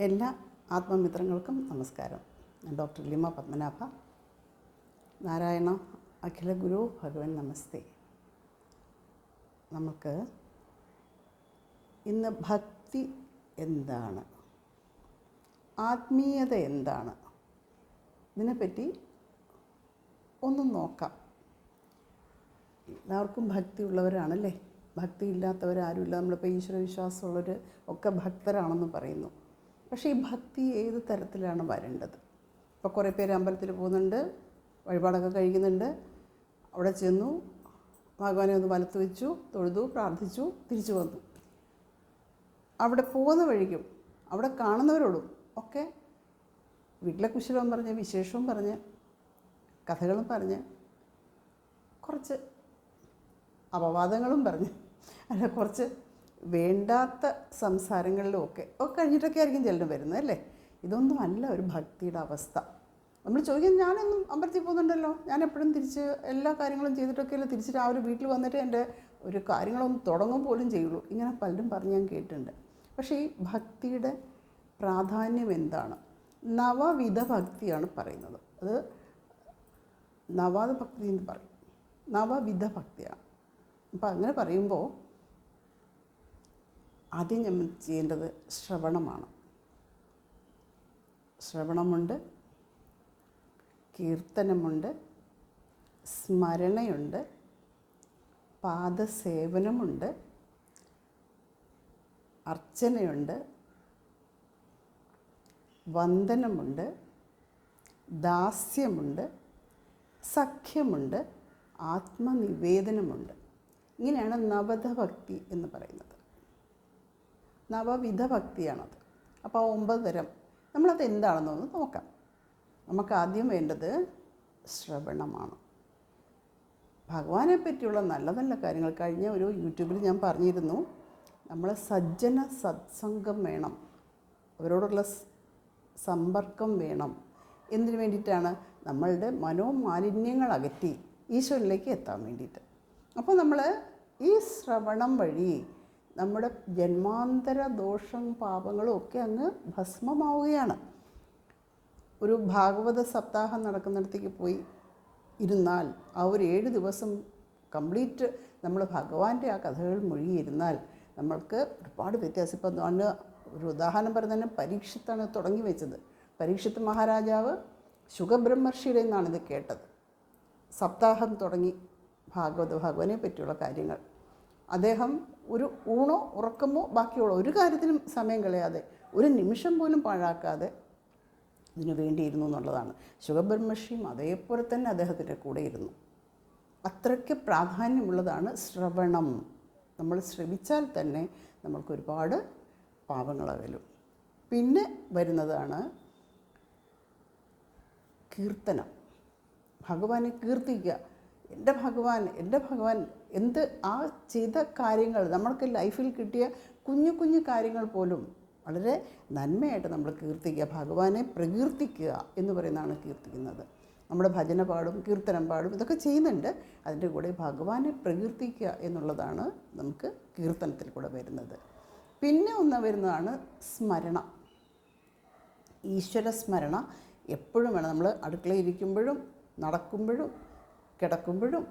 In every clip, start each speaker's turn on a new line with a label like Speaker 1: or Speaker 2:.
Speaker 1: എല്ലാ ആത്മമിത്രങ്ങൾക്കും നമസ്കാരം. ഞാൻ ഡോക്ടർ ലിമ പത്മനാഭ. നാരായണ അഖില ഗുരു ഭഗവൻ നമസ്തേ. നമുക്ക് ഇന്ന് ഭക്തി എന്താണ്? ആത്മീയത എന്താണ്? ഇതിനെപ്പറ്റി ഒന്ന് നോക്കാം. എല്ലാവർക്കും ഭക്തി ഉള്ളവരാണല്ലേ ഭക്തി ഇല്ലാത്തവരാരുമില്ല നമ്മളിപ്പോൾ ഈശ്വര വിശ്വാസമുള്ളവർ ഒക്കെ ഭക്തരാണെന്ന് പറയുന്നു. പക്ഷേ ഈ ഭക്തി ഏത് തരത്തിലാണ് വരേണ്ടത്? ഇപ്പോൾ കുറേ പേര് അമ്പലത്തിൽ പോകുന്നുണ്ട് വഴിപാടൊക്കെ കഴിക്കുന്നുണ്ട്. അവിടെ ചെന്നു ഭഗവാനെ ഒന്ന് വലത്ത് വെച്ചു തൊഴുതു പ്രാർത്ഥിച്ചു തിരിച്ചു വന്നു. അവിടെ പോകുന്ന വഴിക്കും അവിടെ കാണുന്നവരോടും ഒക്കെ വീട്ടിലെ കുശലവും പറഞ്ഞ് വിശേഷവും പറഞ്ഞ് കഥകളും പറഞ്ഞ് കുറച്ച് അപവാദങ്ങളും പറഞ്ഞ് അല്ല കുറച്ച് വേണ്ടാത്ത സംസാരങ്ങളിലും ഒക്കെ ഒക്കെ കഴിഞ്ഞിട്ടൊക്കെ ആയിരിക്കും ചിലരും വരുന്നത് അല്ലേ? ഇതൊന്നും അല്ല ഒരു ഭക്തിയുടെ അവസ്ഥ. നമ്മൾ ചോദിക്കും ഞാനൊന്നും അമ്പലത്തിൽ പോകുന്നുണ്ടല്ലോ. ഞാൻ എപ്പോഴും തിരിച്ച് എല്ലാ കാര്യങ്ങളും ചെയ്തിട്ടൊക്കെയല്ലേ തിരിച്ച് രാവിലെ വീട്ടിൽ വന്നിട്ട് എന്റെ ഒരു കാര്യങ്ങളൊന്നും തുടങ്ങും പോലും ചെയ്യുള്ളൂ. ഇങ്ങനെ പലരും പറഞ്ഞ് ഞാൻ കേട്ടിട്ടുണ്ട്. പക്ഷേ ഈ ഭക്തിയുടെ പ്രാധാന്യം എന്താണ്? നവവിധ ഭക്തിയാണ് പറയുന്നത്. അത് നവാദ ഭക്തി എന്ന് പറയും. നവവിധ ഭക്തിയാണ്. അപ്പോൾ അങ്ങനെ പറയുമ്പോൾ ആദ്യം നമ്മൾ ചെയ്യേണ്ടത് ശ്രവണമാണ്. ശ്രവണമുണ്ട് കീർത്തനമുണ്ട് സ്മരണയുണ്ട് പാദസേവനമുണ്ട് അർച്ചനയുണ്ട് വന്ദനമുണ്ട് ദാസ്യമുണ്ട് സഖ്യമുണ്ട് ആത്മനിവേദനമുണ്ട്. ഇങ്ങനെയാണ് നവതഭക്തി എന്ന് പറയുന്നത്. നവവിധ ഭക്തിയാണത് അപ്പോൾ ഒമ്പത് തരം നമ്മളത് എന്താണെന്നൊന്ന് നോക്കാം. നമുക്ക് ആദ്യം വേണ്ടത് ശ്രവണമാണ്. ഭഗവാനെ പറ്റിയുള്ള നല്ല നല്ല കാര്യങ്ങൾ കഴിഞ്ഞ ഒരു യൂട്യൂബിൽ ഞാൻ പറഞ്ഞിരുന്നു. നമ്മൾ സജ്ജന സത്സംഗം വേണം. അവരോടുള്ള സമ്പർക്കം വേണം. എന്തിനു വേണ്ടിയിട്ടാണ്? നമ്മളുടെ മനോമാലിന്യങ്ങൾ അകറ്റി ഈശ്വരനിലേക്ക് എത്താൻ വേണ്ടിയിട്ട്. അപ്പോൾ നമ്മൾ ഈ ശ്രവണം വഴി നമ്മുടെ ജന്മാന്തര ദോഷം പാപങ്ങളും ഒക്കെ അങ്ങ് ഭസ്മമാവുകയാണ്. ഒരു ഭാഗവത സപ്താഹം നടക്കുന്നിടത്തേക്ക് പോയി ഇരുന്നാൽ ആ ഒരു ഏഴ് ദിവസം കംപ്ലീറ്റ് നമ്മൾ ഭഗവാന്റെ ആ കഥകൾ മുഴുകിയിരുന്നാൽ നമ്മൾക്ക് ഒരുപാട് വ്യത്യാസം. ഇപ്പം അന്ന് ഒരു ഉദാഹരണം പറഞ്ഞാൽ പരീക്ഷത്താണ് തുടങ്ങി വെച്ചത്. പരീക്ഷത്ത് മഹാരാജാവ് ശുഖബ്രഹ്മർഷിയുടെ നിന്നാണ് ഇത് കേട്ടത്. സപ്താഹം തുടങ്ങി ഭാഗവത ഭഗവാനെ പറ്റിയുള്ള കാര്യങ്ങൾ. അദ്ദേഹം ഒരു ഊണോ ഉറക്കമോ ബാക്കിയുള്ള ഒരു കാര്യത്തിനും സമയം കളയാതെ ഒരു നിമിഷം പോലും പാഴാക്കാതെ ഇതിനു വേണ്ടിയിരുന്നു എന്നുള്ളതാണ്. ശുഖബ്രഹ്മർഷിയും അതേപോലെ തന്നെ അദ്ദേഹത്തിന്റെ കൂടെ ഇരുന്നു. അത്രയ്ക്ക് പ്രാധാന്യമുള്ളതാണ് ശ്രവണം. നമ്മൾ ശ്രവിച്ചാൽ തന്നെ നമ്മൾക്ക് ഒരുപാട് പാപങ്ങൾ അകലും. പിന്നെ വരുന്നതാണ് കീർത്തനം. ഭഗവാനെ കീർത്തിക്കുക. എന്റെ ഭഗവാൻ എന്റെ ഭഗവാൻ എന്ത് ആ ചെയ്ത കാര്യങ്ങൾ നമ്മൾക്ക് ലൈഫിൽ കിട്ടിയ കുഞ്ഞു കുഞ്ഞു കാര്യങ്ങൾ പോലും വളരെ നന്മയായിട്ട് നമ്മൾ കീർത്തിക്കുക ഭഗവാനെ പ്രകീർത്തിക്കുക എന്ന് പറയുന്നതാണ് കീർത്തിക്കുന്നത്. നമ്മുടെ ഭജന പാടും കീർത്തനം പാടും ഇതൊക്കെ ചെയ്യുന്നുണ്ട്. അതിന്റെ കൂടെ ഭഗവാനെ പ്രകീർത്തിക്കുക എന്നുള്ളതാണ് നമുക്ക് കീർത്തനത്തിൽ കൂടെ വരുന്നത്. പിന്നെ ഒന്ന് വരുന്നതാണ് സ്മരണ. ഈശ്വര സ്മരണ എപ്പോഴും വേണം. നമ്മൾ അടുക്കളയിരിക്കുമ്പോഴും നടക്കുമ്പോഴും കിടക്കുമ്പോഴും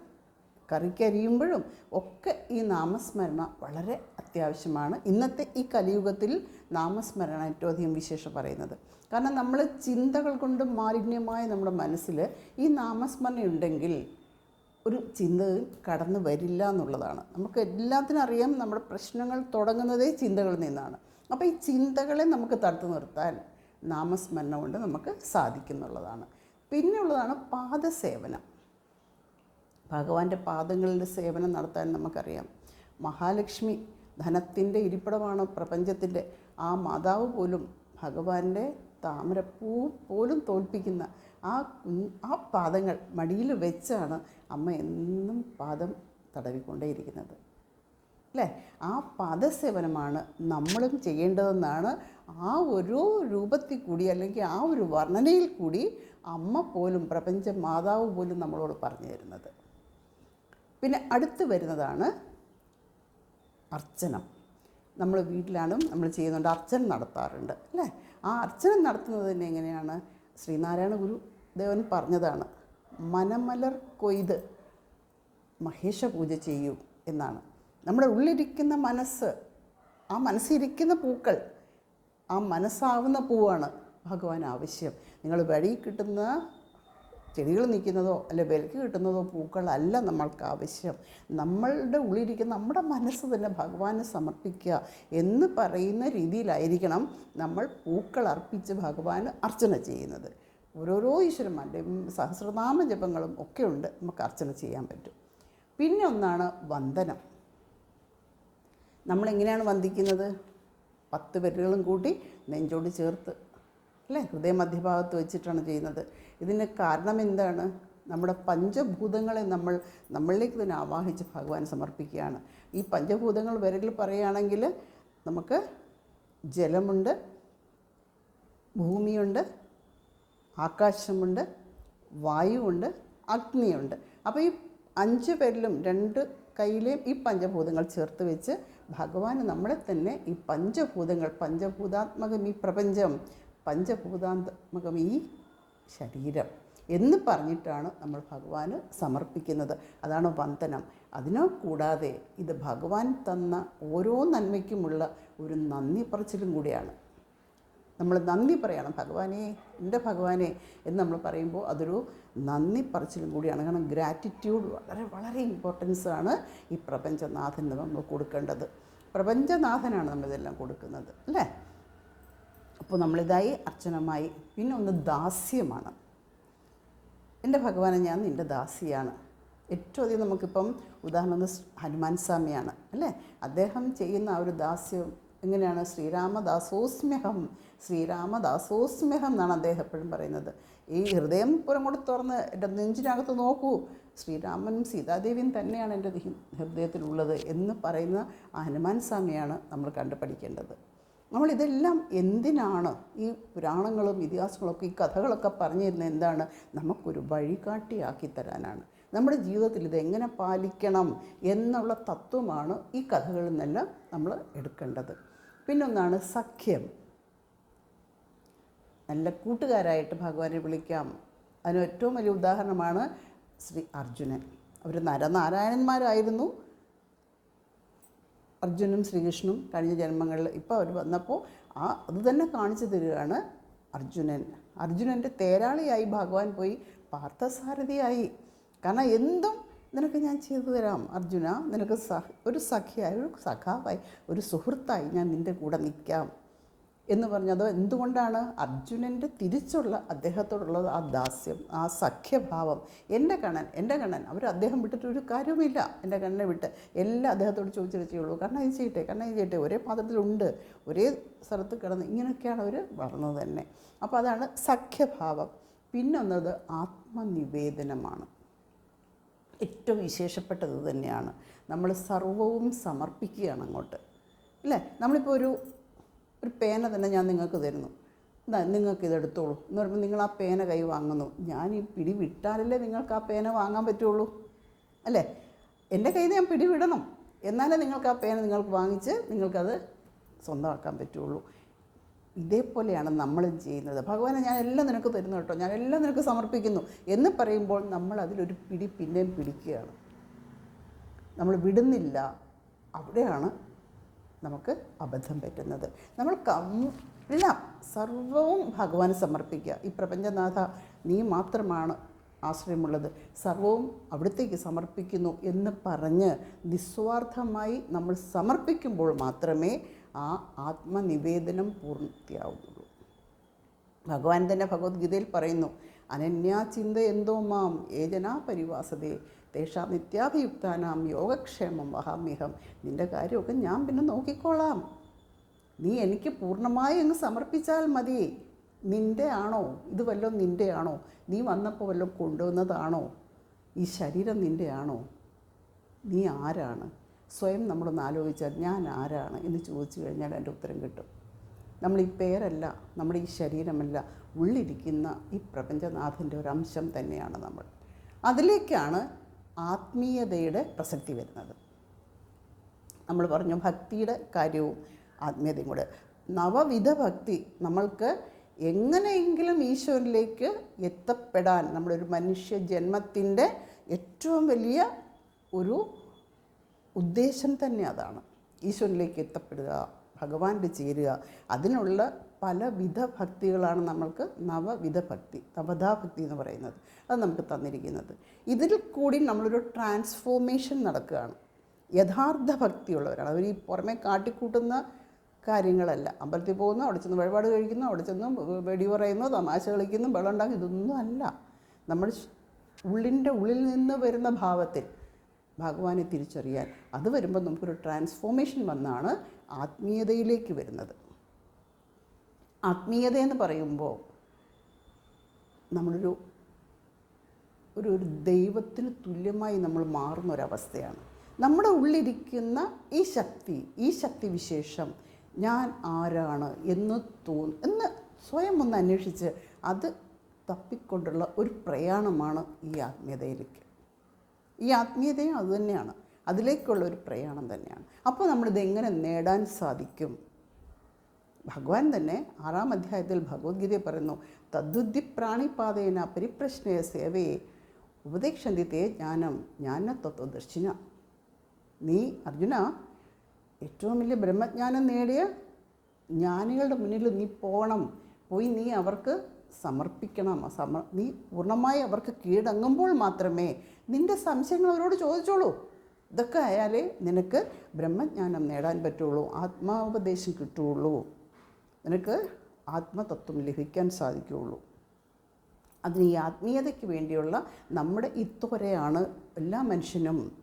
Speaker 1: കറിക്കരിയുമ്പോഴും ഒക്കെ ഈ നാമസ്മരണ വളരെ അത്യാവശ്യമാണ്. ഇന്നത്തെ ഈ കലിയുഗത്തിൽ നാമസ്മരണ ഏറ്റവും അധികം വിശേഷം പറയുന്നത്. കാരണം നമ്മൾ ചിന്തകൾ കൊണ്ട് മാലിന്യമായ നമ്മുടെ മനസ്സിൽ ഈ നാമസ്മരണ ഉണ്ടെങ്കിൽ ഒരു ചിന്തയും കടന്നു വരില്ല എന്നുള്ളതാണ്. നമുക്ക് എല്ലാത്തിനും അറിയാം നമ്മുടെ പ്രശ്നങ്ങൾ തുടങ്ങുന്നതേ ചിന്തകളിൽ നിന്നാണ്. അപ്പോൾ ഈ ചിന്തകളെ നമുക്ക് തടുത്തു നിർത്താൻ നാമസ്മരണ കൊണ്ട് നമുക്ക് സാധിക്കുന്നുള്ളതാണ്. പിന്നെയുള്ളതാണ് പാദസേവനം. ഭഗവാന്റെ പാദങ്ങളുടെ സേവനം നടത്താൻ നമുക്കറിയാം. മഹാലക്ഷ്മി ധനത്തിന്റെ ഇരിപ്പിടമാണ് പ്രപഞ്ചത്തിന്റെ. ആ മാതാവ് പോലും ഭഗവാന്റെ താമരപ്പൂ പോലും തോൽപ്പിക്കുന്ന ആ ആ പാദങ്ങൾ മടിയിൽ വെച്ചാണ് അമ്മ എന്നും പാദം തടവിക്കൊണ്ടേയിരിക്കുന്നത്. അല്ലേ? ആ പാദസേവനമാണ് നമ്മളും ചെയ്യേണ്ടതെന്നാണ് ആ ഒരു രൂപത്തിൽ കൂടി അല്ലെങ്കിൽ ആ ഒരു വർണനയിൽ കൂടി അമ്മ പോലും പ്രപഞ്ച മാതാവ് പോലും നമ്മളോട് പറഞ്ഞു തരുന്നത്. പിന്നെ അടുത്ത് വരുന്നതാണ് അർച്ചനം. നമ്മൾ വീട്ടിലാണ് നമ്മൾ ചെയ്യുന്നുണ്ട് അർച്ചന നടത്താറുണ്ട് അല്ലേ? ആ അർച്ചന നടത്തുന്നത് തന്നെ എങ്ങനെയാണ്? ശ്രീനാരായണ ഗുരു ദേവൻ പറഞ്ഞതാണ് മനമലർ കൊയ്ത് മഹേശ പൂജ ചെയ്യൂ എന്നാണ്. നമ്മുടെ ഉള്ളിരിക്കുന്ന മനസ്സ് ആ മനസ്സിരിക്കുന്ന പൂക്കൾ ആ മനസ്സാവുന്ന പൂവാണ് ഭഗവാൻ ആവശ്യം. നിങ്ങൾ വഴി കിട്ടുന്ന ചെടികൾ നിൽക്കുന്നതോ അല്ലെ വിലക്ക് കിട്ടുന്നതോ പൂക്കളല്ല നമ്മൾക്ക് ആവശ്യം. നമ്മളുടെ ഉള്ളിരിക്കുന്ന നമ്മുടെ മനസ്സ് തന്നെ ഭഗവാന് സമർപ്പിക്കുക എന്ന് പറയുന്ന രീതിയിലായിരിക്കണം നമ്മൾ പൂക്കൾ അർപ്പിച്ച് ഭഗവാന് അർച്ചന ചെയ്യുന്നത്. ഓരോരോ ഈശ്വരന്മാരുടെയും സഹസ്രനാമ ജപങ്ങളും ഒക്കെ ഉണ്ട്. നമുക്ക് അർച്ചന ചെയ്യാൻ പറ്റും. പിന്നെ ഒന്നാണ് വന്ദനം. നമ്മളെങ്ങനെയാണ് വന്ദിക്കുന്നത്? പത്ത് വിരലുകളും കൂട്ടി നെഞ്ചോട് ചേർത്ത് അല്ലേ? ഹൃദയ മധ്യഭാഗത്ത് വെച്ചിട്ടാണ് ചെയ്യുന്നത്. ഇതിന് കാരണം എന്താണ്? നമ്മുടെ പഞ്ചഭൂതങ്ങളെ നമ്മൾ നമ്മളിലേക്ക് തന്നെ ആവാഹിച്ച് ഭഗവാൻ സമർപ്പിക്കുകയാണ്. ഈ പഞ്ചഭൂതങ്ങൾ വിരലിൽ പറയുകയാണെങ്കിൽ നമുക്ക് ജലമുണ്ട് ഭൂമിയുണ്ട് ആകാശമുണ്ട് വായുവുണ്ട് അഗ്നിയുണ്ട്. അപ്പോൾ ഈ അഞ്ച് പേരിലും രണ്ട് കയ്യിലെയും ഈ പഞ്ചഭൂതങ്ങൾ ചേർത്ത് വെച്ച് ഭഗവാൻ നമ്മളെ തന്നെ ഈ പഞ്ചഭൂതങ്ങൾ പഞ്ചഭൂതാത്മകം ഈ പ്രപഞ്ചം പഞ്ചഭൂതാത്മകം ഈ ശരീരം എന്ന് പറഞ്ഞിട്ടാണ് നമ്മൾ ഭഗവാന് സമർപ്പിക്കുന്നത്. അതാണ് വന്ദനം. അതിനോ കൂടാതെ ഇത് ഭഗവാൻ തന്ന ഓരോ നന്മയ്ക്കുമുള്ള ഒരു നന്ദി പറച്ചിലും കൂടിയാണ്. നമ്മൾ നന്ദി പറയണം. ഭഗവാനെ എന്റെ ഭഗവാനെ എന്ന് നമ്മൾ പറയുമ്പോൾ അതൊരു നന്ദി പറച്ചിലും കൂടിയാണ്. കാരണം ഗ്രാറ്റിറ്റ്യൂഡ് വളരെ വളരെ ഇമ്പോർട്ടൻസ് ആണ് ഈ പ്രപഞ്ചനാഥന് നമ്മൾ കൊടുക്കേണ്ടത്. പ്രപഞ്ചനാഥനാണ് നമ്മളിതെല്ലാം കൊടുക്കുന്നത് അല്ലേ? അപ്പോൾ നമ്മളിതായി അർച്ചനമായി. പിന്നെ ഒന്ന് ദാസ്യമാണ്. എന്റെ ഭഗവാനെ ഞാൻ നിന്റെ ദാസിയാണ്. ഏറ്റവും അധികം നമുക്കിപ്പം ഉദാഹരണം ഹനുമാൻ സ്വാമിയാണ് അല്ലേ? അദ്ദേഹം ചെയ്യുന്ന ആ ഒരു ദാസ്യം എങ്ങനെയാണ്? ശ്രീരാമദാസോസ്മ്യഹം ശ്രീരാമദാസോസ്മ്യഹം എന്നാണ് അദ്ദേഹം എപ്പോഴും പറയുന്നത്. ഈ ഹൃദയം പുറം കൂടെ തുറന്ന് എന്റെ നെഞ്ചിനകത്ത് നോക്കൂ. ശ്രീരാമനും സീതാദേവിയും തന്നെയാണ് എന്റെ ഹൃദയത്തിലുള്ളത് എന്ന് പറയുന്ന ആ ഹനുമാൻ സ്വാമിയാണ് നമ്മൾ കണ്ടു പഠിക്കേണ്ടത് നമ്മളിതെല്ലാം എന്തിനാണ് ഈ പുരാണങ്ങളും ഇതിഹാസങ്ങളൊക്കെ ഈ കഥകളൊക്കെ പറഞ്ഞു തരുന്നത് എന്താണ്? നമുക്കൊരു വഴികാട്ടിയാക്കി തരാനാണ്. നമ്മുടെ ജീവിതത്തിൽ ഇതെങ്ങനെ പാലിക്കണം എന്നുള്ള തത്വമാണ് ഈ കഥകളിൽ നിന്നെല്ലാം നമ്മൾ എടുക്കേണ്ടത്. പിന്നൊന്നാണ് സഖ്യം. നല്ല കൂട്ടുകാരായിട്ട് ഭഗവാനെ വിളിക്കാം. അതിന് ഏറ്റവും വലിയ ഉദാഹരണമാണ് ശ്രീ അർജുനൻ. അവർ നരനാരായണന്മാരായിരുന്നു. അർജുനും ശ്രീകൃഷ്ണനും കഴിഞ്ഞ ജന്മങ്ങളിൽ ഇപ്പോൾ അവർ വന്നപ്പോൾ ആ അത് തന്നെ കാണിച്ചു തരികയാണ് അർജുനൻ. അർജുനന്റെ തേരാളിയായി ഭഗവാൻ പോയി പാർത്ഥസാരഥിയായി. കാരണം എന്തും നിനക്ക് ഞാൻ ചെയ്തു തരാം അർജുന. നിനക്ക് സഹ ഒരു സഖിയായി ഒരു സഖാവായി ഒരു സുഹൃത്തായി ഞാൻ നിന്റെ കൂടെ നിൽക്കാം. എന്ന് പറഞ്ഞത് എന്തുകൊണ്ടാണ് അർജുനന്റെ തിരിച്ചുള്ള അദ്ദേഹത്തോടുള്ള ആ ദാസ്യം ആ സഖ്യഭാവം? എന്റെ കണ്ണൻ എന്റെ കണ്ണൻ അവർ അദ്ദേഹം വിട്ടിട്ട് ഒരു കാര്യവുമില്ല എന്റെ കണ്ണനെ വിട്ട്. എല്ലാം അദ്ദേഹത്തോട് ചോദിച്ചിട്ട് ചെയ്യുള്ളൂ കാരണം ഇത് ചെയ്യട്ടെ കാരണം ഇത് ചെയ്യട്ടെ ഒരേ പാത്രത്തിലുണ്ട്. ഒരേ സ്ഥലത്ത് കിടന്ന് ഇങ്ങനെയൊക്കെയാണ് അവർ വളർന്നത് തന്നെ. അപ്പോൾ അതാണ് സഖ്യഭാവം. പിന്നൊന്നത് ആത്മനിവേദനമാണ്. ഏറ്റവും വിശേഷപ്പെട്ടത് തന്നെയാണ്. നമ്മൾ സർവവും സമർപ്പിക്കുകയാണ് അങ്ങോട്ട്. അല്ലേ? നമ്മളിപ്പോൾ ഒരു ഒരു പേന തന്നെ ഞാൻ നിങ്ങൾക്ക് തരുന്നു. എന്താ നിങ്ങൾക്ക് ഇതെടുത്തോളൂ. എന്ന് പറയുമ്പോൾ നിങ്ങൾ ആ പേന കൈ വാങ്ങുന്നു. ഞാൻ ഈ പിടി വിട്ടാലല്ലേ നിങ്ങൾക്ക് ആ പേന വാങ്ങാൻ പറ്റുള്ളൂ? അല്ലേ? എന്റെ കയ്യിൽ ഞാൻ പിടി വിടണം. എന്നാലേ നിങ്ങൾക്ക് ആ പേന നിങ്ങൾക്ക് വാങ്ങിച്ച് നിങ്ങൾക്കത് സ്വന്തമാക്കാൻ പറ്റുള്ളൂ. ഇതേപോലെയാണ് നമ്മളും ചെയ്യുന്നത്. ഭഗവാനെ ഞാൻ എല്ലാം നിനക്ക് തരുന്നു കേട്ടോ. ഞാൻ എല്ലാം നിനക്ക് സമർപ്പിക്കുന്നു. എന്ന് പറയുമ്പോൾ നമ്മൾ അതിലൊരു പിടി പിന്നെയും പിടിക്കുകയാണ്. നമ്മൾ വിടുന്നില്ല. അവിടെയാണ് നമുക്ക് അബദ്ധം പറ്റുന്നത്. നമ്മൾ എല്ലാം സർവവും ഭഗവാന് സമർപ്പിക്കുക. ഈ പ്രപഞ്ചനാഥ നീ മാത്രമാണ് ആശ്രയമുള്ളത്. സർവവും അവിടത്തേക്ക് സമർപ്പിക്കുന്നു എന്ന് പറഞ്ഞ് നിസ്വാർത്ഥമായി നമ്മൾ സമർപ്പിക്കുമ്പോൾ മാത്രമേ ആ ആത്മനിവേദനം പൂർത്തിയാവുള്ളൂ ഭഗവാൻ തന്നെ ഭഗവത്ഗീതയിൽ പറയുന്നു അനന്യാ ചിന്ത എന്തോ മാം ഏജനാ പരിവാസതേ തേഷാ നിത്യാഭിയുക്താനാം യോഗക്ഷേമം വഹാമ്യഹം. നിന്റെ കാര്യമൊക്കെ ഞാൻ പിന്നെ നോക്കിക്കോളാം. നീ എനിക്ക് പൂർണമായി അങ്ങ് സമർപ്പിച്ചാൽ മതി. നിന്റെ ആണോ? ഇത് വല്ലതും നിന്റെ ആണോ? നീ വന്നപ്പോൾ വല്ലതും കൊണ്ടുവന്നതാണോ? ഈ ശരീരം നിന്റെ ആണോ? നീ ആരാണ്? സ്വയം നമ്മളൊന്ന് ആലോചിച്ചാൽ ഞാൻ ആരാണ് എന്ന് ചോദിച്ചു കഴിഞ്ഞാൽ എന്റെ ഉത്തരം കിട്ടും. നമ്മൾ ഈ പേരല്ല നമ്മുടെ ഈ ശരീരമല്ല ഉള്ളിരിക്കുന്ന ഈ പ്രപഞ്ചനാഥന്റെ ഒരു അംശം തന്നെയാണ് നമ്മൾ. അതിലേക്കാണ് ആത്മീയതയുടെ പ്രസക്തി വരുന്നത്. നമ്മൾ പറഞ്ഞു ഭക്തിയുടെ കാര്യവും ആത്മീയതയും കൂടെ. നവവിധ ഭക്തി നമ്മൾക്ക് എങ്ങനെയെങ്കിലും ഈശ്വരനിലേക്ക് എത്തപ്പെടാൻ നമ്മുടെ ഒരു മനുഷ്യ ജന്മത്തിന്റെ ഏറ്റവും വലിയ ഒരു ഉദ്ദേശം തന്നെ അതാണ്. ഈശ്വരനിലേക്ക് എത്തപ്പെടുക ഭഗവാന്റെ ചേരുക. അതിനുള്ള പലവിധ ഭക്തികളാണ് നമ്മൾക്ക് നവവിധ ഭക്തി നവതാ ഭക്തി എന്ന് പറയുന്നത്. അത് നമുക്ക് തന്നിരിക്കുന്നത്. ഇതിൽ കൂടി നമ്മളൊരു ട്രാൻസ്ഫോർമേഷൻ നടക്കുകയാണ്. യഥാർത്ഥ ഭക്തിയുള്ളവരാണ്. അവർ ഈ പുറമെ കാട്ടിക്കൂട്ടുന്ന കാര്യങ്ങളല്ല. അമ്പലത്തിൽ പോകുന്നു അവിടെ ചെന്ന് വഴിപാട് കഴിക്കുന്നു അവിടെ ചെന്ന് വെടി പറയുന്നു തമാശ കളിക്കുന്നു വെള്ളം ഉണ്ടാക്കി ഇതൊന്നും അല്ല. നമ്മൾ ഉള്ളിന്റെ ഉള്ളിൽ നിന്ന് വരുന്ന ഭാവത്തിൽ ഭഗവാനെ തിരിച്ചറിയാൻ. അത് വരുമ്പോൾ നമുക്കൊരു ട്രാൻസ്ഫോർമേഷൻ വന്നാണ് ആത്മീയതയിലേക്ക് വരുന്നത്. ആത്മീയത എന്ന് പറയുമ്പോൾ നമ്മളൊരു ഒരു ഒരു ദൈവത്തിന് തുല്യമായി നമ്മൾ മാറുന്ന ഒരവസ്ഥയാണ് നമ്മുടെ ഉള്ളിരിക്കുന്ന ഈ ശക്തി ഈ ശക്തി വിശേഷം ഞാൻ ആരാണ് എന്ന് തോ എന്ന് സ്വയം ഒന്ന് അന്വേഷിച്ച് അത് തപ്പിക്കൊണ്ടുള്ള ഒരു പ്രയാണമാണ് ഈ ആത്മീയതയിലേക്ക്. ഈ ആത്മീയതയും അതുതന്നെയാണ് അതിലേക്കുള്ള ഒരു പ്രയാണം തന്നെയാണ്. അപ്പോൾ നമ്മളിതെങ്ങനെ നേടാൻ സാധിക്കും? ഭഗവാൻ തന്നെ ആറാം അധ്യായത്തിൽ ഭഗവത്ഗീതയെ പറയുന്നു തദ്ബുദ്ധി പ്രാണിപാതേന പരിപ്രശ്നയ സേവയെ ഉപദേക്ഷന്തി തേ ജ്ഞാനം ജ്ഞാന തത്വദർശിന നീ അർജുന ഏറ്റവും വലിയ ബ്രഹ്മജ്ഞാനം നേടിയ ജ്ഞാനികളുടെ മുന്നിൽ നീ പോകണം പോയി നീ അവർക്ക് സമർപ്പിക്കണം ആ സമ നീ പൂർണമായി അവർക്ക് കീഴടങ്ങുമ്പോൾ മാത്രമേ നിന്റെ സംശയങ്ങൾ അവരോട് ചോദിച്ചോളൂ. ഇതൊക്കെ ആയാലേ നിനക്ക് ബ്രഹ്മജ്ഞാനം നേടാൻ പറ്റുള്ളൂ ആത്മാവപദേശം കിട്ടുകയുള്ളൂ നിനക്ക് ആത്മതത്വം ലഭിക്കാൻ സാധിക്കുകയുള്ളൂ. അതിന് ഈ ആത്മീയതയ്ക്ക് വേണ്ടിയുള്ള നമ്മുടെ ഇത്തുവരെയാണ് എല്ലാ മനുഷ്യനും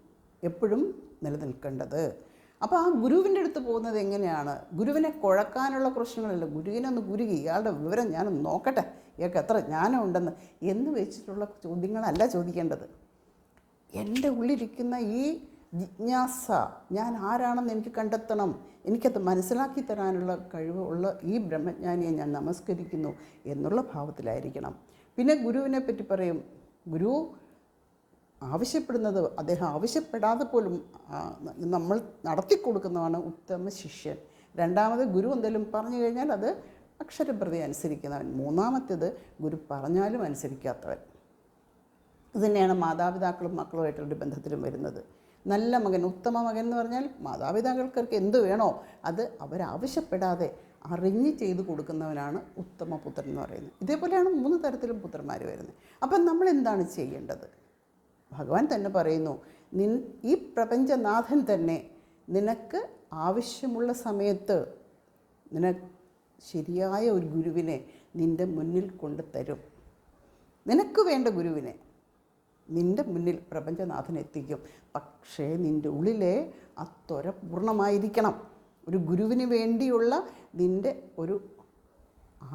Speaker 1: എപ്പോഴും നിലനിൽക്കേണ്ടത്. അപ്പോൾ ആ ഗുരുവിന്റെ അടുത്ത് പോകുന്നത് എങ്ങനെയാണ്? ഗുരുവിനെ കുഴക്കാനുള്ള പ്രശ്നങ്ങളല്ല. ഗുരുവിനെ ഒന്ന് ഗുരുകി ഇയാളുടെ വിവരം ഞാനൊന്ന് നോക്കട്ടെ. ഇയാൾക്ക് എത്ര ജ്ഞാനം ഉണ്ടെന്ന് എന്ന് വെച്ചിട്ടുള്ള ചോദ്യങ്ങളല്ല ചോദിക്കേണ്ടത്. എന്റെ ഉള്ളിലിരിക്കുന്ന ഈ ജിജ്ഞാസ ഞാൻ ആരാണെന്ന് എനിക്ക് കണ്ടെത്തണം. എനിക്കത് മനസ്സിലാക്കി തരാനുള്ള കഴിവ് ഉള്ള ഈ ബ്രഹ്മജ്ഞാനിയെ ഞാൻ നമസ്കരിക്കുന്നു എന്നുള്ള ഭാവത്തിലായിരിക്കണം. പിന്നെ ഗുരുവിനെ പറ്റി പറയും ഗുരു ആവശ്യപ്പെടുന്നത് അദ്ദേഹം ആവശ്യപ്പെടാതെ പോലും നമ്മൾ നടത്തി കൊടുക്കുന്നതാണ് ഉത്തമ ശിഷ്യൻ. രണ്ടാമത് ഗുരു എന്തെങ്കിലും പറഞ്ഞു കഴിഞ്ഞാൽ അത് അക്ഷരപ്രതി അനുസരിക്കുന്നവൻ. മൂന്നാമത്തേത് ഗുരു പറഞ്ഞാലും അനുസരിക്കാത്തവൻ. ഇത് തന്നെയാണ് മാതാപിതാക്കളും മക്കളുമായിട്ടുള്ള ബന്ധത്തിലും വരുന്നത്. നല്ല മകൻ ഉത്തമ മകൻ എന്ന് പറഞ്ഞാൽ മാതാപിതാക്കൾക്ക് എന്ത് വേണോ അത് അവരാവശ്യപ്പെടാതെ അറിഞ്ഞ് ചെയ്തു കൊടുക്കുന്നവനാണ് ഉത്തമ പുത്രൻ എന്ന് പറയുന്നത്. ഇതേപോലെയാണ് മൂന്ന് തരത്തിലും പുത്രന്മാർ വരുന്നത്. അപ്പം നമ്മൾ എന്താണ് ചെയ്യേണ്ടത്? ഭഗവാൻ തന്നെ പറയുന്നു നിൻ ഈ പ്രപഞ്ചനാഥൻ തന്നെ നിനക്ക് ആവശ്യമുള്ള സമയത്ത് നിനക്ക് ശരിയായ ഒരു ഗുരുവിനെ നിന്റെ മുന്നിൽ കൊണ്ടുതരും. നിനക്ക് വേണ്ട ഗുരുവിനെ നിന്റെ മുന്നിൽ പ്രപഞ്ചനാഥൻ എത്തിക്കും പക്ഷേ നിന്റെ ഉള്ളിലെ ആ ത്വര പൂർണമായിരിക്കണം. ഒരു ഗുരുവിന് വേണ്ടിയുള്ള നിന്റെ ഒരു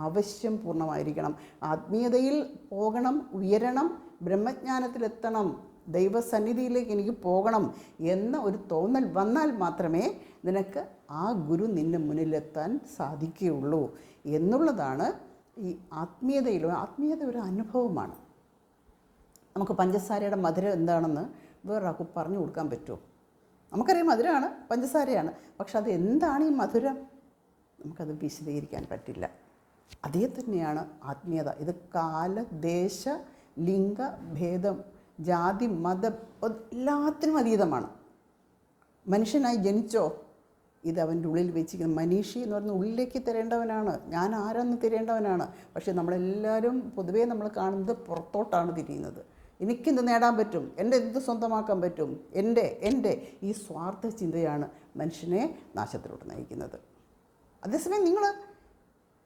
Speaker 1: ആവശ്യം പൂർണമായിരിക്കണം. ആത്മീയതയിൽ പോകണം ഉയരണം ബ്രഹ്മജ്ഞാനത്തിലെത്തണം ദൈവസന്നിധിയിലേക്ക് എനിക്ക് പോകണം എന്ന ഒരു തോന്നൽ വന്നാൽ മാത്രമേ നിനക്ക് ആ ഗുരു നിന്നെ മുന്നിലെത്താൻ സാധിക്കുകയുള്ളൂ. എന്നുള്ളതാണ് ഈ ആത്മീയതയിലും ആത്മീയത ഒരു അനുഭവമാണ്. നമുക്ക് പഞ്ചസാരയുടെ മധുരം എന്താണെന്ന് വേറൊരാൾക്ക് പറഞ്ഞു കൊടുക്കാൻ പറ്റുമോ? നമുക്കറിയാം മധുരമാണ് പഞ്ചസാരയാണ്. പക്ഷെ അത് എന്താണ് ഈ മധുരം? നമുക്കത് വിശദീകരിക്കാൻ പറ്റില്ല. അതേ തന്നെയാണ് ആത്മീയത. ഇത് കാല ദേശ ലിംഗ ഭേദം ജാതി മതം എല്ലാത്തിനും അതീതമാണ്. മനുഷ്യനായി ജനിച്ചോ ഇത് അവന്റെ ഉള്ളിൽ വെച്ചിരിക്കുന്ന മനീഷി എന്ന് പറയുന്ന ഉള്ളിലേക്ക് തരേണ്ടവനാണ് ഞാൻ ആരാന്ന് തരേണ്ടവനാണ് പക്ഷേ നമ്മളെല്ലാവരും പൊതുവേ നമ്മൾ കാണുന്നത് പുറത്തോട്ടാണ് തിരിയുന്നത്. എനിക്കെന്ത് നേടാൻ പറ്റും? എന്റെ എന്ത് സ്വന്തമാക്കാൻ പറ്റും? എന്റെ എന്റെ ഈ സ്വാർത്ഥ ചിന്തയാണ് മനുഷ്യനെ നാശത്തിലോട്ട് നയിക്കുന്നത്. അതേസമയം നിങ്ങൾ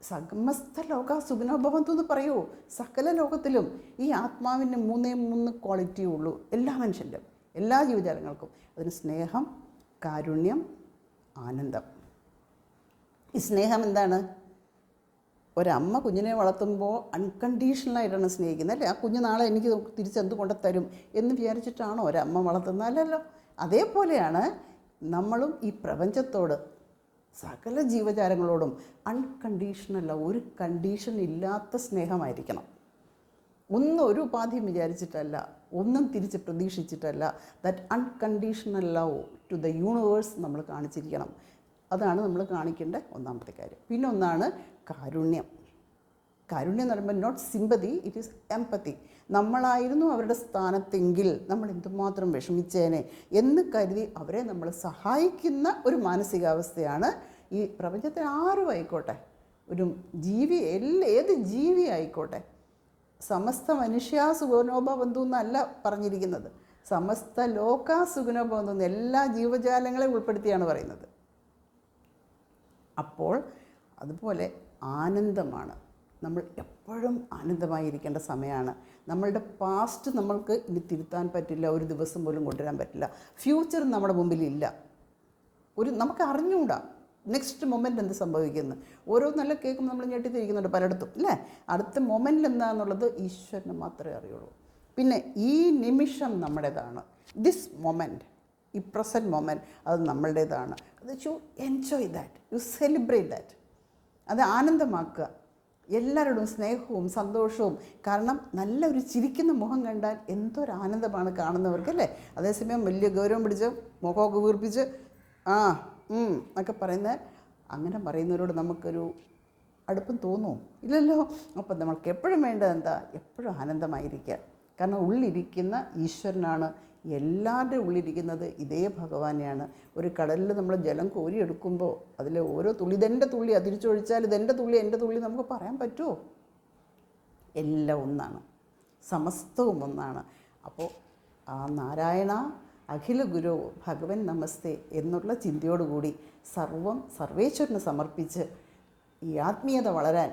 Speaker 1: സമസ്ത ലോക സുഖനോഭവന്തു എന്ന് പറയൂ. സകല ലോകത്തിലും ഈ ആത്മാവിന് മൂന്നേ മൂന്ന് ക്വാളിറ്റി ഉള്ളൂ. എല്ലാ മനുഷ്യന്റെ എല്ലാ ജീവജാലങ്ങൾക്കും. അതിന് സ്നേഹം കാരുണ്യം ആനന്ദം. ഈ സ്നേഹം എന്താണ്? ഒരമ്മ കുഞ്ഞിനെ വളർത്തുമ്പോൾ അൺകണ്ടീഷണലായിട്ടാണ് സ്നേഹിക്കുന്നത്. അല്ലേ? ആ കുഞ്ഞ് നാളെ എനിക്ക് തിരിച്ചെന്ത് കൊണ്ട് തരും എന്ന് വിചാരിച്ചിട്ടാണോ ഒരമ്മ വളർത്തുന്നത്? അല്ലല്ലോ. അതേപോലെയാണ് നമ്മളും ഈ പ്രപഞ്ചത്തോട് സകല ജീവജാലങ്ങളോടും അൺകണ്ടീഷണല്ല ഒരു കണ്ടീഷൻ ഇല്ലാത്ത സ്നേഹമായിരിക്കണം. ഒന്നും ഒരു ഉപാധിയും വിചാരിച്ചിട്ടല്ല ഒന്നും തിരിച്ച് പ്രതീക്ഷിച്ചിട്ടല്ല that unconditional love to the universe നമ്മൾ കാണിച്ചിരിക്കണം. അതാണ് നമ്മൾ കാണിക്കേണ്ട ഒന്നാമത്തെ കാര്യം. പിന്നെ ഒന്നാണ് കാരുണ്യം. കാരുണ്യം എന്ന് പറയുമ്പോൾ not sympathy it is empathy നമ്മളായിരുന്നു അവരുടെ സ്ഥാനത്തെങ്കിൽ നമ്മൾ എന്തുമാത്രം വിഷമിച്ചേനെ എന്ന് കരുതി അവരെ നമ്മൾ സഹായിക്കുന്ന ഒരു മാനസികാവസ്ഥയാണ് ഈ പ്രപഞ്ചത്തിൽ ആരും ആയിക്കോട്ടെ. ഒരു ജീവി എല്ലാ ഏത് ജീവി ആയിക്കോട്ടെ. സമസ്ത മനുഷ്യാ സുഗുണോപബന്ധു എന്നല്ല പറഞ്ഞിരിക്കുന്നത്. സമസ്ത ലോകാ സുഗുണോപബന്ധു എന്ന് എല്ലാ ജീവജാലങ്ങളെയും ഉൾപ്പെടുത്തിയാണ് പറയുന്നത്. അപ്പോൾ അതുപോലെ ആനന്ദമാണ്. നമ്മൾ എപ്പോഴും ആനന്ദമായിരിക്കേണ്ട സമയമാണ്. നമ്മളുടെ പാസ്റ്റ് നമ്മൾക്ക് ഇനി തിരുത്താൻ പറ്റില്ല ഒരു ദിവസം പോലും കൊണ്ടുവരാൻ പറ്റില്ല. ഫ്യൂച്ചർ നമ്മുടെ മുമ്പിലില്ല. ഒരു നമുക്ക് അറിഞ്ഞുകൂടാ. നെക്സ്റ്റ് മൊമെന്റ് എന്ത് സംഭവിക്കുന്നു? ഓരോ നല്ല കേൾക്കുമ്പോൾ നമ്മൾ ഞെട്ടിത്തിരിക്കുന്നുണ്ട് പലയിടത്തും അല്ലേ? അടുത്ത മൊമെന്റ് എന്താണെന്നുള്ളത് ഈശ്വരന് മാത്രമേ അറിയുള്ളൂ. പിന്നെ ഈ നിമിഷം നമ്മുടേതാണ്. ദിസ് മൊമെന്റ് ഈ പ്രസന്റ് മൊമെന്റ് അത് നമ്മളുടേതാണ്. അത് you enjoy that you celebrate that അത് ആനന്ദമാക്കുക. എല്ലാവരോടും സ്നേഹവും സന്തോഷവും. കാരണം നല്ല ഒരു ചിരിക്കുന്ന മുഖം കണ്ടാൽ എന്തൊരു ആനന്ദമാണ് കാണുന്നവർക്ക് അല്ലേ? അതേസമയം വലിയ ഗൗരവം പിടിച്ച് മുഖമൊക്കെ വീർപ്പിച്ച് ആ എന്നൊക്കെ പറയുന്ന അങ്ങനെ പറയുന്നവരോട് നമുക്കൊരു അടുപ്പം തോന്നും. ഇല്ലല്ലോ? അപ്പം നമ്മൾക്ക് എപ്പോഴും വേണ്ടത് എന്താ? എപ്പോഴും ആനന്ദമായിരിക്കുക. കാരണം ഉള്ളിരിക്കുന്ന ഈശ്വരനാണ് എല്ലാവരുടെ ഉള്ളിരിക്കുന്നത് ഇതേ ഭഗവാനെയാണ്. ഒരു കടലിൽ നമ്മൾ ജലം കോരിയെടുക്കുമ്പോൾ അതിൽ ഓരോ തുള്ളി ഇതെന്റെ തുള്ളി അതിരിച്ചൊഴിച്ചാൽ ഇതെന്റെ തുള്ളി എന്റെ തുള്ളി നമുക്ക് പറയാൻ പറ്റുമോ? എല്ലാം ഒന്നാണ്. സമസ്തവും ഒന്നാണ്. അപ്പോൾ ആ നാരായണ അഖില ഗുരു ഭഗവൻ നമസ്തേ എന്നുള്ള ചിന്തയോടുകൂടി സർവം സർവേശ്വരന് സമർപ്പിച്ച് ഈ ആത്മീയത വളരാൻ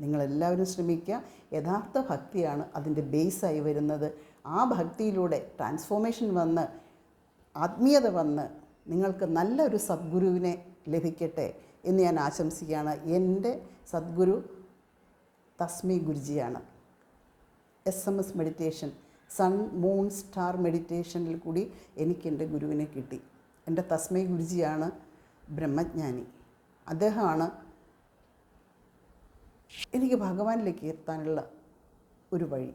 Speaker 1: നിങ്ങളെല്ലാവരും ശ്രമിക്കുക. യഥാർത്ഥ ഭക്തിയാണ് അതിന്റെ ബേസായി വരുന്നത്. ആ ഭക്തിയിലൂടെ ട്രാൻസ്ഫോർമേഷൻ വന്ന് ആത്മീയത വന്ന് നിങ്ങൾക്ക് നല്ലൊരു സദ്ഗുരുവിനെ ലഭിക്കട്ടെ എന്ന് ഞാൻ ആശംസിക്കുകയാണ്. എന്റെ സദ്ഗുരു തസ്മി ഗുരുജിയാണ്. S M S meditation sun moon star മെഡിറ്റേഷനിൽ കൂടി എനിക്ക് എന്റെ ഗുരുവിനെ കിട്ടി. എന്റെ തസ്മൈ ഗുരുജിയാണ് ബ്രഹ്മജ്ഞാനി. അദ്ദേഹമാണ് എനിക്ക് ഭഗവാനിലേക്ക് എത്താനുള്ള ഒരു വഴി.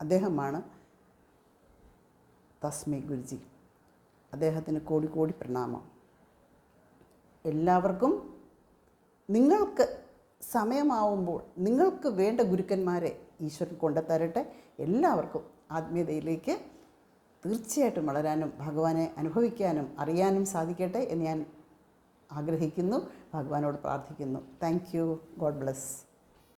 Speaker 1: അദ്ദേഹമാണ് തസ്മി ഗുരുജി. അദ്ദേഹത്തിന് കോടി കോടി പ്രണാമം. എല്ലാവർക്കും നിങ്ങൾക്ക് സമയമാവുമ്പോൾ നിങ്ങൾക്ക് വേണ്ട ഗുരുക്കന്മാരെ ഈശ്വരൻ കൊണ്ടുത്തരട്ടെ എല്ലാവർക്കും ആത്മീയതയിലേക്ക് തീർച്ചയായിട്ടും വളരാനും ഭഗവാനെ അനുഭവിക്കാനും അറിയാനും സാധിക്കട്ടെ എന്ന് ഞാൻ ആഗ്രഹിക്കുന്നു. ഭഗവാനോട് പ്രാർത്ഥിക്കുന്നു. Thank you. God bless.